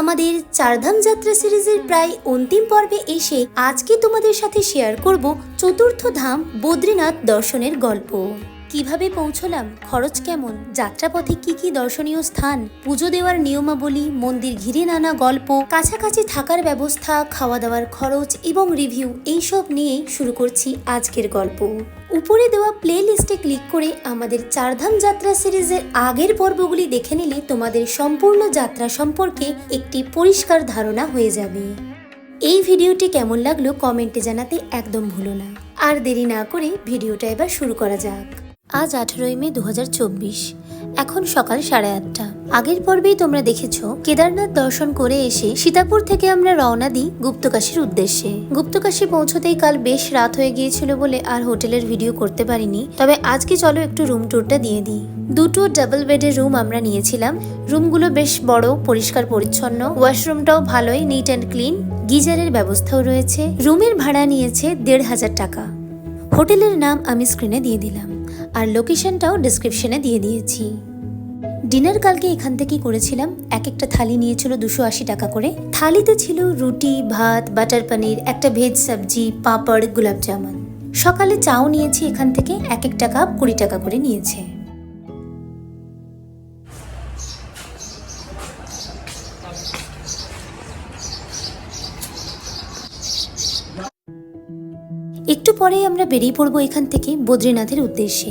আমাদের চারধাম যাত্রা সিরিজের প্রায় অন্তিম পর্বে এসে আজকে তোমাদের সাথে শেয়ার করব চতুর্থ ধাম বদ্রীনাথ দর্শনের গল্প। কীভাবে পৌঁছলাম? খরচ কেমন? যাত্রাপথে কি কি দর্শনীয় স্থান? পুজো দেওয়ার নিয়মাবলী, মন্দির ঘিরে নানা গল্প, কাছাকাছি থাকার ব্যবস্থা খাওয়া দাওয়ার খরচ এবং রিভিউ এইসব নিয়ে শুরু করছি আজকের গল্প। উপরে দেওয়া প্লে লিস্টে ক্লিক করে আমাদের চারধাম যাত্রা সিরিজের আগের পর্বগুলি দেখে নিলে তোমাদের সম্পূর্ণ যাত্রা সম্পর্কে একটি পরিষ্কার ধারণা হয়ে যাবে। এই ভিডিওটি কেমন লাগল কমেন্টে জানাতে একদম ভুলো না। আর দেরি না করে ভিডিওটা এবার শুরু করা যাক। আজ আঠেরোই মে দু হাজার চব্বিশ। এখন সকাল সাড়ে আটটা। আগের পর্বেই তোমরা দেখেছ, কেদারনাথ দর্শন করে এসে সীতাপুর থেকে আমরা রওনা দিই গুপ্তকাশীর উদ্দেশ্যে। গুপ্তকাশী পৌঁছতেই কাল বেশ রাত হয়ে গিয়েছিল বলে আর হোটেলের ভিডিও করতে পারিনি। তবে আজকে চলো একটু রুম ট্যুরটা দিয়ে দিই। দুটো ডাবল বেডের রুম আমরা নিয়েছিলাম। রুমগুলো বেশ বড়, পরিষ্কার, পরিচ্ছন্ন। ওয়াশরুমটাও ভালোই নিট অ্যান্ড ক্লিন গিজারের ব্যবস্থাও রয়েছে। রুমের ভাড়া নিয়েছে দেড় হাজার টাকা। হোটেলের নাম আমি স্ক্রিনে দিয়ে দিলাম। আর লোকেশনটাও ডিসক্রিপশনে দিয়ে দিয়েছি। ডিনার কালকে এখান থেকেই করেছিলাম, এক একটা থালি নিয়েছিল দুশো আশি টাকা করে। থালিতে ছিল রুটি, ভাত বাটার পানির একটা ভেজ সবজি, পাঁপড় গোলাপ জামুন সকালে চাও নিয়েছি এখান থেকে এক একটা কাপ কুড়ি টাকা করে নিয়েছে। পরেই আমরা বেরিয়ে পড়ব এখান থেকে বদ্রীনাথের উদ্দেশ্যে।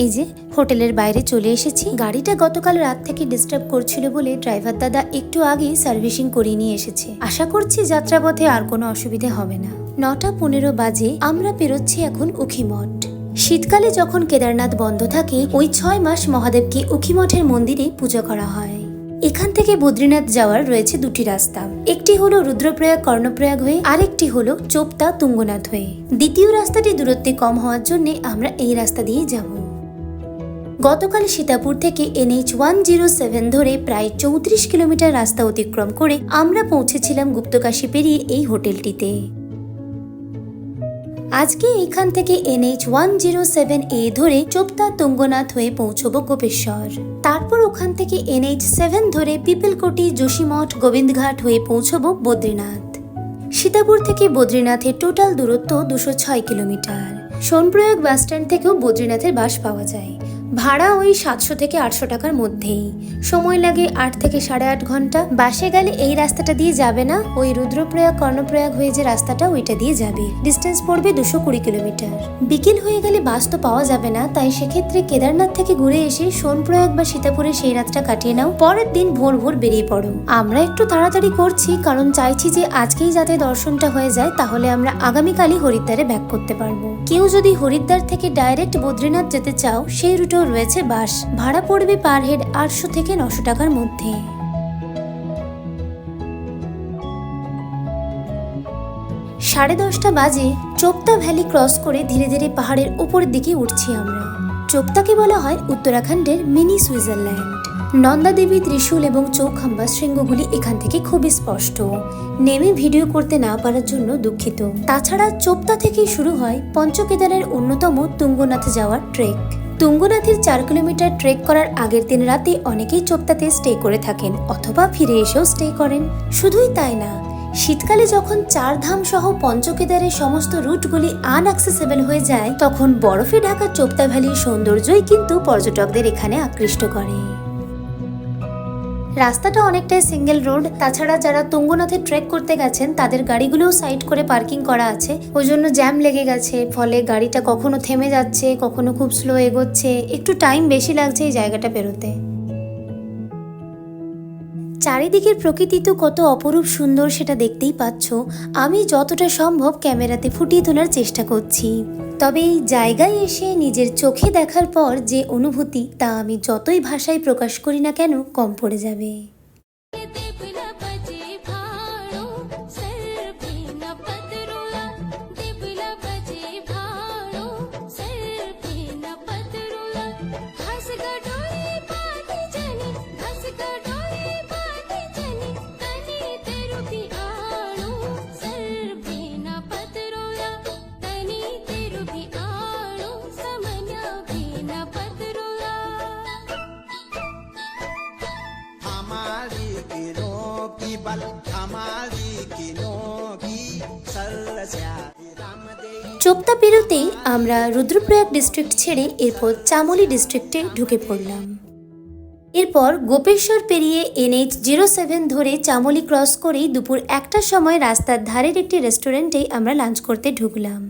এই যে, হোটেলের বাইরে চলে এসেছি। গাড়িটা গতকাল রাত থেকে ডিস্টার্ব করছিল বলে ড্রাইভার দাদা একটু আগেই সার্ভিসিং করিয়ে নিয়ে এসেছে। আশা করছি যাত্রাপথে আর কোনো অসুবিধে হবে না। নটা পনেরো বাজে, আমরা পেরোচ্ছি এখন উখিমঠ। শীতকালে যখন কেদারনাথ বন্ধ থাকে, ওই ছয় মাস মহাদেবকে উখিমঠের মন্দিরে পূজা করা হয়। এখান থেকে বদ্রীনাথ যাওয়ার রয়েছে দুটি রাস্তা। একটি হলো রুদ্রপ্রয়াগ, কর্ণপ্রয়াগ হয়ে, আরেকটি হলো চোপতা, তুঙ্গনাথ হয়ে। দ্বিতীয় রাস্তাটি দূরত্বে কম হওয়ার জন্য আমরা এই রাস্তা দিয়ে যাব। গতকাল সীতাপুর থেকে এনএইচ ওয়ান জিরো সেভেন ধরে প্রায় চৌত্রিশ কিলোমিটার রাস্তা অতিক্রম করে আমরা পৌঁছেছিলাম গুপ্তকাশী পেরিয়ে এই হোটেলটিতে। আজকে এখান থেকে NH one zero seven A ধরে চোপতা তুঙ্গনাথ হয়ে পৌঁছবো গোপেশ্বর। তারপর ওখান থেকে এনএইচ সেভেন ধরে পিপলকোটি, যোশীমঠ, গোবিন্দঘাট হয়ে পৌঁছবো বদ্রীনাথ। সীতাপুর থেকে বদ্রীনাথের টোটাল দূরত্ব দুশো ছয় কিলোমিটার। সোনপ্রয়াগ বাসস্ট্যান্ড থেকেও বদ্রীনাথের বাস পাওয়া যায়। ভাড়া ওই সাতশো থেকে আটশো টাকার মধ্যেই। সময় লাগে আট থেকে সাড়ে আট ঘণ্টা। বাসে গেলে এই রাস্তাটা দিয়ে যাবে না? ওই রুদ্রপ্রয়াগ, কর্ণপ্রয়াগ হয়ে যে রাস্তাটা, ওইটা দিয়ে যাবে। ডিস্টেন্স পড়বে দুশো কুড়ি কিলোমিটার। বিকেল হয়ে গেলে বাস তো পাওয়া যাবে না, তাই সেক্ষেত্রে কেদারনাথ থেকে ঘুরে এসে সোনপ্রয়াগ বা সীতাপুরে সেই রাতটা কাটিয়ে নাও। পরের দিন ভোর ভোর বেরিয়ে পড়ো। আমরা একটু তাড়াতাড়ি করছি, কারণ চাইছি যে আজকেই যাতে দর্শনটা হয়ে যায়, তাহলে আমরা আগামীকালই হরিদ্বারে ব্যাক করতে পারব। কেউ যদি হরিদ্বার থেকে ডাইরেক্ট বদ্রীনাথ যেতে চাও, সেই রুটেও রয়েছে বাস ভাড়া পড়বে পার হেড আটশো থেকে নশো টাকার মধ্যে। সাড়ে দশটা বাজে চোপতা ভ্যালি ক্রস করে ধীরে ধীরে পাহাড়ের উপরের দিকে উঠছি আমরা। চোপতাকে বলা হয় উত্তরাখণ্ডের মিনি সুইজারল্যান্ড। নন্দা দেবী ত্রিশূল এবং চৌখাম্বা শৃঙ্গগুলি এখান থেকে খুবই স্পষ্ট। নেমে ভিডিও করতে না পারার জন্য দুঃখিত। তাছাড়া চোপতা থেকেই শুরু হয় পঞ্চকেদারের অন্যতম তুঙ্গনাথ যাওয়ার ট্রেক। তুঙ্গনাথের চার কিলোমিটার ট্রেক করার আগের দিন রাতে অনেকেই চোপতাতে স্টে করে থাকেন অথবা ফিরে এসেও স্টে করেন। শুধুই তাই না, শীতকালে যখন চার ধাম সহ পঞ্চকেদারের সমস্ত রুটগুলি আনঅ্যাক্সেসেবল হয়ে যায়, তখন বরফে ঢাকা চোপতা ভ্যালির সৌন্দর্যই কিন্তু পর্যটকদের এখানে আকৃষ্ট করে। রাস্তাটা অনেকটাই সিঙ্গেল রোড তাছাড়া যারা তুঙ্গনাথে ট্রেক করতে গেছেন, তাদের গাড়িগুলোও সাইড করে পার্কিং করা আছে। ওই জন্য জ্যাম লেগে গেছে, ফলে গাড়িটা কখনো থেমে যাচ্ছে, কখনো খুব স্লো এগোচ্ছে। একটু টাইম বেশি লাগছে এই জায়গাটা পেরোতে। চারিদিকের প্রকৃতি তো কত অপরূপ সুন্দর সেটা দেখতেই পাচ্ছ। আমি যতটা সম্ভব ক্যামেরাতে ফুটিয়ে তোলার চেষ্টা করছি। তবে এই জায়গায় এসে নিজের চোখে দেখার পর যে অনুভূতি, তা আমি যতই ভাষায় প্রকাশ করি না কেন, কম পড়ে যাবে। চোপতা পেরোতেই আমরা রুদ্রপ্রয়াগ ডিস্ট্রিক্ট ছেড়ে এরপর চামোলি ডিস্ট্রিক্টে ঢুকে পড়লাম। এরপর গোপেশ্বর পেরিয়ে এনএইচ জিরো সেভেন ধরে চামোলি ক্রস করেই দুপুর একটার সময় রাস্তার ধারের একটি রেস্টুরেন্টেই আমরা লাঞ্চ করতে ঢুকলাম।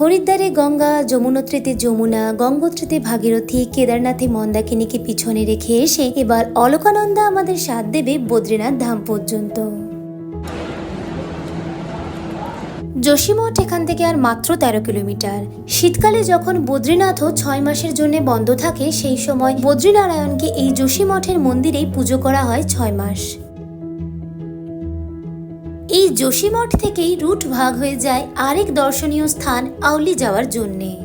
হরিদ্বারে গঙ্গা, যমুনোত্রীতে যমুনা, গঙ্গোত্রীতে ভাগীরথী, কেদারনাথে মন্দাকিনীকে পিছনে রেখে এসে এবার অলকানন্দা আমাদের সাথ দেবে বদ্রীনাথ ধাম পর্যন্ত। যোশীমঠ এখান থেকে আর মাত্র তেরো কিলোমিটার। শীতকালে যখন বদ্রীনাথও ছয় মাসের জন্য বন্ধ থাকে, সেই সময় বদ্রীনারায়ণকে এই যোশীমঠের মন্দিরেই পুজো করা হয় ছয় মাস। এই যোশীমঠ থেকেই রুট ভাগ হয়ে যায় আরেক দর্শনীয় স্থান আউলি যাওয়ার জন্যে।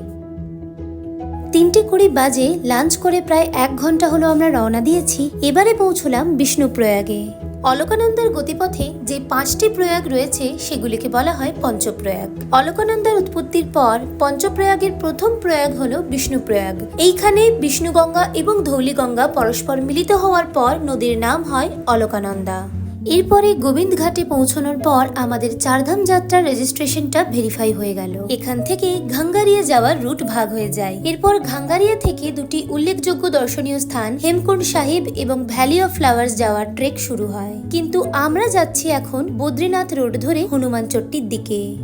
তিনটে কুড়ি বাজে লাঞ্চ করে প্রায় এক ঘণ্টা হলো আমরা রওনা দিয়েছি, এবারে পৌঁছলাম বিষ্ণুপ্রয়াগে। অলকানন্দার গতিপথে যে পাঁচটি প্রয়াগ রয়েছে, সেগুলিকে বলা হয় পঞ্চপ্রয়াগ। অলকানন্দার উৎপত্তির পর পঞ্চপ্রয়াগের প্রথম প্রয়াগ হলো বিষ্ণুপ্রয়াগ। এইখানে বিষ্ণুগঙ্গা এবং ধৌলিগঙ্গা পরস্পর মিলিত হওয়ার পর নদীর নাম হয় অলকানন্দা। এরপরে গোবিন্দ ঘাটে পৌঁছানোর পর আমাদের চারধাম যাত্রার রেজিস্ট্রেশনটা ভেরিফাই হয়ে গেল। এখান থেকে ঘাঙ্গারিয়া যাওয়ার রুট ভাগ হয়ে যায়। এরপর ঘাঙ্গারিয়া থেকে দুটি উল্লেখযোগ্য দর্শনীয় স্থান, হেমকুণ্ড সাহিব এবং ভ্যালি অফ ফ্লাওয়ার্স যাওয়ার ট্রেক শুরু হয়। কিন্তু আমরা যাচ্ছি এখন বদ্রীনাথ রোড ধরে হনুমান চট্টির দিকে।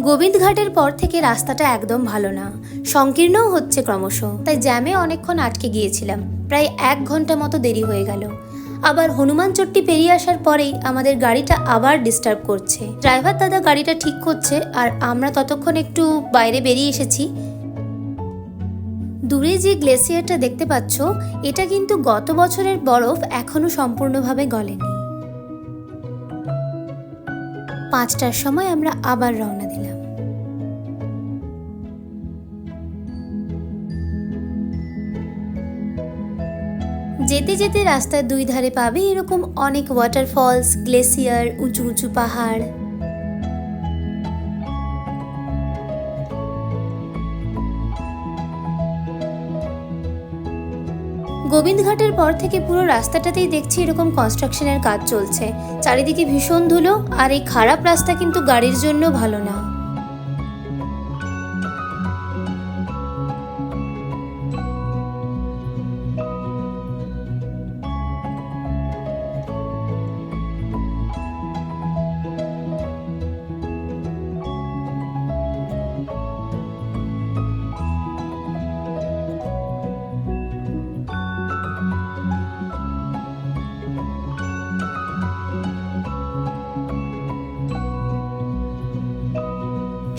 গোবিন্দ ঘাটের পর থেকে রাস্তাটা একদম ভালো না। সংকীর্ণও হচ্ছে ক্রমশ। তাই জ্যামে অনেকক্ষণ আটকে গিয়েছিলাম। প্রায় এক ঘণ্টা মতো দেরি হয়ে গেল। আবার হনুমান চট্টি পেরিয়ে আসার পরেই আমাদের গাড়িটা আবার ডিস্টার্ব করছে। ড্রাইভার দাদা গাড়িটা ঠিক করছে আর আমরা ততক্ষণ একটু বাইরে বেরিয়ে এসেছি। দূরে যে গ্লেসিয়ারটা দেখতে পাচ্ছ, এটা কিন্তু গত বছরের বরফ এখনও সম্পূর্ণভাবে গলেনি। পাঁচটার সময় আমরা আবার রওনা দিলাম। যেতে যেতে রাস্তার দুই ধারে পাবে এরকম অনেক ওয়াটারফলস গ্লেসিয়ার উঁচু উঁচু পাহাড়। গোবিন্দঘাটের পর থেকে পুরো রাস্তাটাতেই দেখছি এরকম কনস্ট্রাকশনের কাজ চলছে। চারিদিকে ভীষণ ধুলো আর এই খারাপ রাস্তা কিন্তু গাড়ির জন্য ভালো না।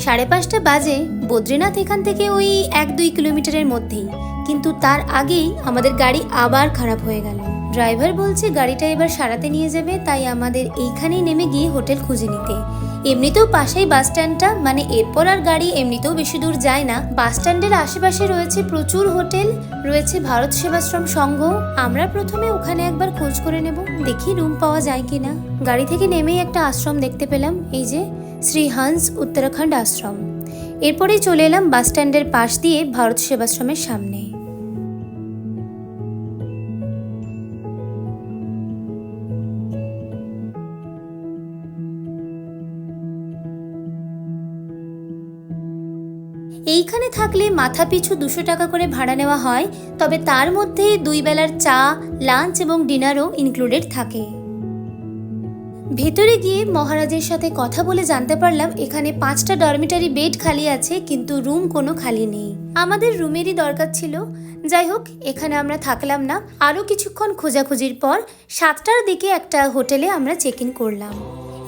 সাড়ে পাঁচটা বাজে বদ্রীনাথ এখান থেকে ওই এক দুই কিলোমিটারের মধ্যেই। কিন্তু তার আগেই আমাদের গাড়ি আবার খারাপ হয়ে গেল। ড্রাইভার বলছে, গাড়িটা এবার সারাতে নিয়ে যাবে, তাই আমাদের এইখানেই নেমে গিয়ে হোটেল খুঁজে নিতে। এমনিতেও পাশেই বাস স্ট্যান্ডটা মানে এরপর আর গাড়ি এমনিতেও বেশি দূর যায় না। বাস স্ট্যান্ডের আশেপাশে রয়েছে প্রচুর হোটেল, রয়েছে ভারত সেবাশ্রম সংঘ। আমরা প্রথমে ওখানে একবার খোঁজ করে নেব, দেখি রুম পাওয়া যায় কিনা। গাড়ি থেকে নেমেই একটা আশ্রম দেখতে পেলাম, এই যে শ্রী হান্স উত্তরাখণ্ড আশ্রম। এরপরেই চলে এলাম বাস স্ট্যান্ডের পাশ দিয়ে ভারত সেবাশ্রমের সামনে। এইখানে থাকলে মাথা পিছু দুশো টাকা করে ভাড়া নেওয়া হয়, তবে তার মধ্যে দুই বেলার চা, লাঞ্চ এবং ডিনারও ইনক্লুডেড থাকে। ভেতরে গিয়ে মহারাজের সাথে কথা বলে জানতে পারলাম, এখানে পাঁচটা ডরমিটারি বেড খালি আছে, কিন্তু রুম কোনো খালি নেই। আমাদের রুমেরই দরকার ছিল। যাই হোক, এখানে আমরা থাকলাম না। আরও কিছুক্ষণ খোঁজাখুঁজির পর সাতটার দিকে একটা হোটেলে আমরা চেক ইন করলাম।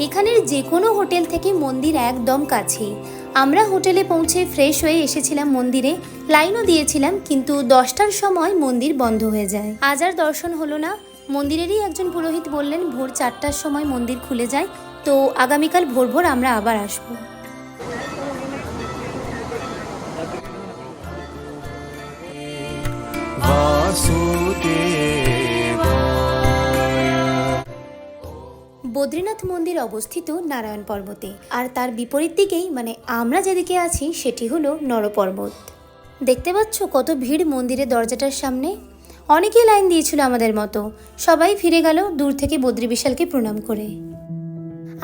এখানের যে কোনো হোটেল থেকে মন্দির একদম কাছেই আমরা হোটেলে পৌঁছে ফ্রেশ হয়ে এসেছিলাম মন্দিরে। লাইনও দিয়েছিলাম, কিন্তু দশটার সময় মন্দির বন্ধ হয়ে যায়। আজ আর দর্শন হলো না। মন্দিরেরই একজন পুরোহিত বললেন, ভোর চারটার সময় মন্দির খুলে যায়, তো আগামীকাল ভোর ভোর আমরা আবার আসব। বদ্রীনাথ মন্দির অবস্থিত নারায়ণ পর্বতে। আর তার বিপরীত দিকেই মানে আমরা যেদিকে আছি, সেটি হলো নরপর্বত। দেখতে পাচ্ছ কত ভিড় মন্দিরের দরজাটার সামনে? অনেকেই লাইন দিয়েছিল আমাদের মতো। সবাই ফিরে গেল দূর থেকে বদ্রী বিশালকে প্রণাম করে।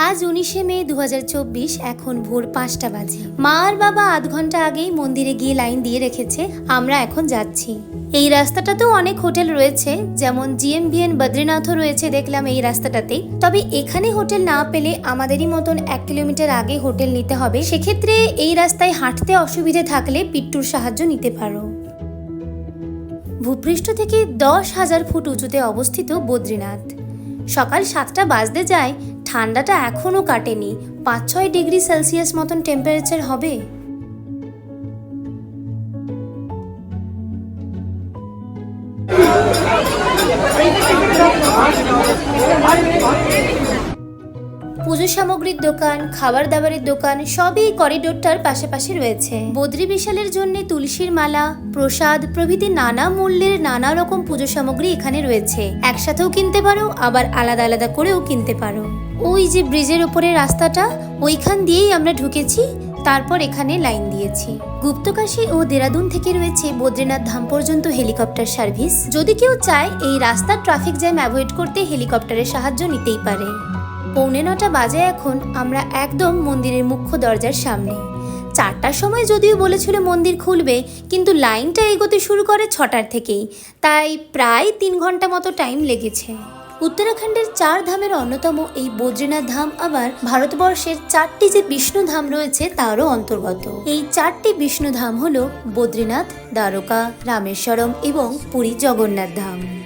আজ উনিশে মে দু হাজার চব্বিশ, এখন ভোর পাঁচটা বাজে। মা আর বাবা আধ ঘণ্টা আগেই মন্দিরে গিয়ে লাইন দিয়ে রেখেছে, আমরা এখন যাচ্ছি। এই রাস্তাটাতেও অনেক হোটেল রয়েছে, যেমন জিএমবিএন বদ্রীনাথও রয়েছে, দেখলাম এই রাস্তাটাতেই। তবে এখানে হোটেল না পেলে আমাদেরই মতন এক কিলোমিটার আগে হোটেল নিতে হবে। সেক্ষেত্রে এই রাস্তায় হাঁটতে অসুবিধে থাকলে পিট্টুর সাহায্য নিতে পারো। ভূপৃষ্ঠ থেকে দশ হাজার ফুট উঁচুতে অবস্থিত বদ্রীনাথ। সকাল সাতটা বাজতে যায়, ঠান্ডাটা এখনও কাটেনি। পাঁচ ছয় ডিগ্রি সেলসিয়াস মতন টেম্পারেচার হবে। পুজো সামগ্রীর দোকান খাবার দাবারের দোকান সবই করিডোরটার পাশাপাশি রয়েছে। বদ্রী বিশালের জন্য তুলসীর মালা, প্রসাদ প্রভৃতি নানা মূল্যের নানা রকম পুজো সামগ্রী এখানে রয়েছে। একসাথেও কিনতে পারো, আবার আলাদা আলাদা করেও কিনতে পারো। ওই যে ব্রিজের উপরে রাস্তাটা, ওইখান দিয়েই আমরা ঢুকেছি, তারপর এখানে লাইন দিয়েছি। গুপ্তকাশী ও দেরাদুন থেকে রয়েছে বদ্রীনাথ ধাম পর্যন্ত হেলিকপ্টার সার্ভিস। যদি কেউ চায়, এই রাস্তার ট্রাফিক জ্যাম অ্যাভয়েড করতে হেলিকপ্টারের সাহায্য নিতেই পারে। পৌনে নটা বাজে এখন, আমরা একদম মন্দিরের মুখ্য দরজার সামনে। চারটার সময় যদিও বলেছিল মন্দির খুলবে, কিন্তু লাইনটা এগোতে শুরু করে ছটার থেকেই। তাই প্রায় তিন ঘণ্টা মতো টাইম লেগেছে। উত্তরাখণ্ডের চার ধামের অন্যতম এই বদ্রীনাথ ধাম আবার ভারতবর্ষের চারটি যে বিষ্ণু ধাম রয়েছে, তারও অন্তর্গত। এই চারটি বিষ্ণু ধাম হল বদ্রীনাথ, দ্বারকা, রামেশ্বরম এবং পুরী জগন্নাথ ধাম।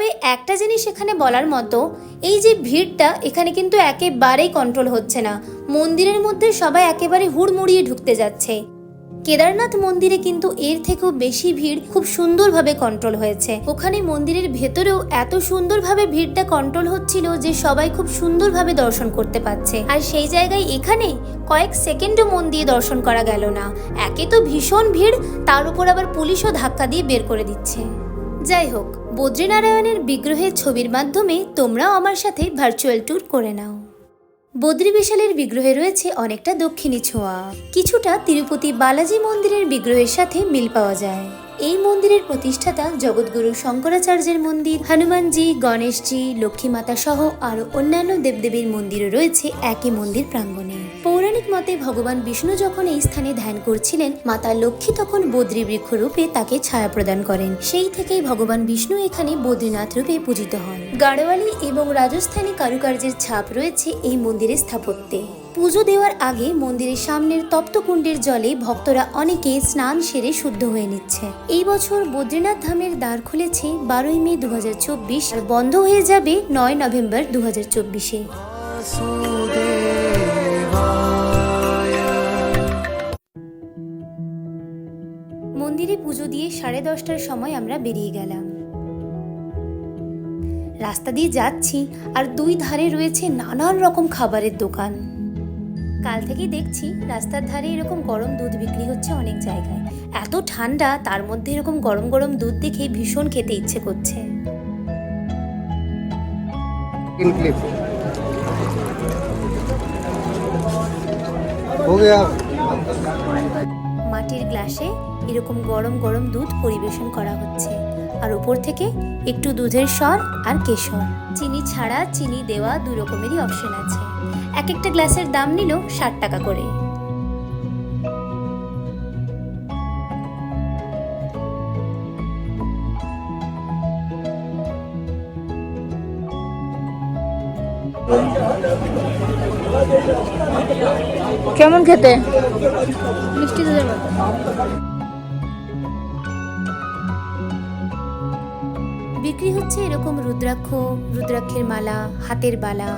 তবে একটা জিনিস এখানে বলার মতো, এই যে ভিড়টা এখানে কিন্তু একেবারেই কন্ট্রোল হচ্ছে না। মন্দিরের মধ্যে সবাই একেবারে হুড়মুড়িয়ে ঢুকতে যাচ্ছে। কেদারনাথ মন্দিরে কিন্তু এর থেকেও বেশি ভিড় খুব সুন্দরভাবে কন্ট্রোল হয়েছে। ওখানে মন্দিরের ভেতরেও এত সুন্দরভাবে ভিড়টা কন্ট্রোল হচ্ছিল যে সবাই খুব সুন্দরভাবে দর্শন করতে পারছে। আর সেই জায়গায় এখানে কয়েক সেকেন্ডও মন দিয়ে দর্শন করা গেল না। একে তো ভীষণ ভিড়, তার উপর আবার পুলিশও ধাক্কা দিয়ে বের করে দিচ্ছে। যাই হোক বদ্রীনারায়ণের বিগ্রহের ছবির মাধ্যমে তোমরাও আমার সাথে ভার্চুয়াল ট্যুর করে নাও। বদ্রী বিশালের বিগ্রহে রয়েছে অনেকটা দক্ষিণী ছোঁয়া। কিছুটা তিরুপতি বালাজি মন্দিরের বিগ্রহের সাথে মিল পাওয়া যায়। এই মন্দিরের প্রতিষ্ঠাতা জগৎগুরু শঙ্করাচার্যের মন্দির, হনুমানজি, গণেশজি, লক্ষ্মীমাতা সহ আরও অন্যান্য দেবদেবীর মন্দিরও রয়েছে একই মন্দির প্রাঙ্গণে। পৌরাণিক মতে ভগবান বিষ্ণু যখন এই স্থানে ধ্যান করছিলেন, মাতা লক্ষ্মী তখন বদ্রী বৃক্ষ রূপে তাকে ছায়া প্রদান করেন। সেই থেকেই ভগবান বিষ্ণু এখানে বদ্রীনাথ রূপে পূজিত হন। গাড়োয়ালি এবং রাজস্থানী কারুকার্যের ছাপ রয়েছে এই মন্দিরের স্থাপত্যে। পুজো দেওয়ার আগে মন্দিরের সামনের তপ্তকুণ্ডের জলে ভক্তরা অনেকে স্নান সেরে শুদ্ধ হয়ে নিচ্ছে। এই বছর বদ্রীনাথ ধামের দ্বার খুলেছে বারোই মে দু আর বন্ধ হয়ে যাবে নয় নভেম্বর দু হাজার চব্বিশে। মন্দিরে পুজো দিয়ে সাড়ে দশটার সময় আমরা বেরিয়ে গেলাম। রাস্তা দিয়ে যাচ্ছি আর দুই ধারে রয়েছে নানান রকম খাবারের দোকান। কাল থেকেই দেখছি রাস্তার ধারে এরকম গরম দুধ বিক্রি হচ্ছে অনেক জায়গায়। এত ঠান্ডা তার মধ্যে এরকম গরম গরম দুধ দেখে ভীষণ খেতে ইচ্ছে করছে। মাটির গ্লাসে এরকম গরম গরম দুধ পরিবেশন করা হচ্ছে। আর উপর থেকে একটু দুধের সর আর কেশর। চিনি ছাড়া চিনি দেওয়া দু রকমেরই অপশন আছে। এক একটা গ্লাসের দাম নিল ষাট টাকা করে। কেমন খেতে? মিষ্টি দুধের মতো। বিক্রি হচ্ছে এরকম রুদ্রাক্ষ রুদ্রাক্ষের মালা হাতের বালা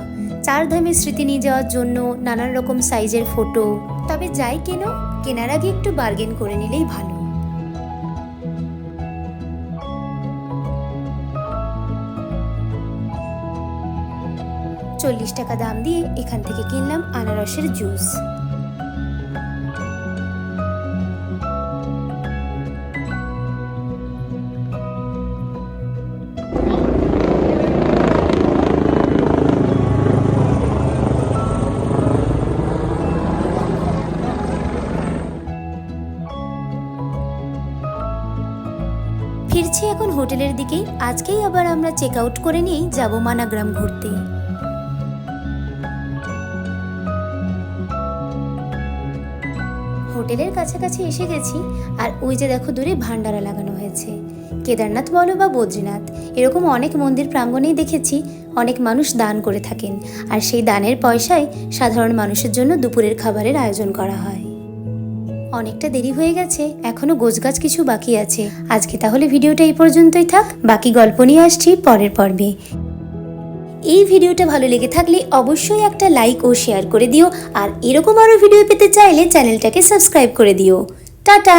চার ধামের স্মৃতি নিয়ে যাওয়ার জন্য নানান রকম সাইজের ফটো তবে যাই কেন, কেনার আগে একটু বার্গেন করে নিলেই ভালো। চল্লিশ টাকা দাম দিয়ে এখান থেকে কিনলাম আনারসের জুস হোটেলের দিকেই আজকেই আবার আমরা চেক আউট করে নিয়েই যাব মানাগ্রাম ঘুরতে। হোটেলের কাছাকাছি এসে গেছি, আর ওই যে দেখো দূরে ভান্ডারা লাগানো হয়েছে। কেদারনাথ বলো বা বদ্রীনাথ, এরকম অনেক মন্দির প্রাঙ্গণেই দেখেছি, অনেক মানুষ দান করে থাকেন, আর সেই দানের পয়সায় সাধারণ মানুষের জন্য দুপুরের খাবারের আয়োজন করা হয়। অনেকটা দেরি হয়ে গেছে, এখনও গোছগাছ কিছু বাকি আছে। আজকে তাহলে ভিডিওটা এই পর্যন্তই থাক, বাকি গল্প নিয়ে আসছি পরের পর্বে। এই ভিডিওটা ভালো লেগে থাকলে অবশ্যই একটা লাইক ও শেয়ার করে দিও, আর এরকম আরও ভিডিও পেতে চাইলে চ্যানেলটাকে সাবস্ক্রাইব করে দিও। টাটা!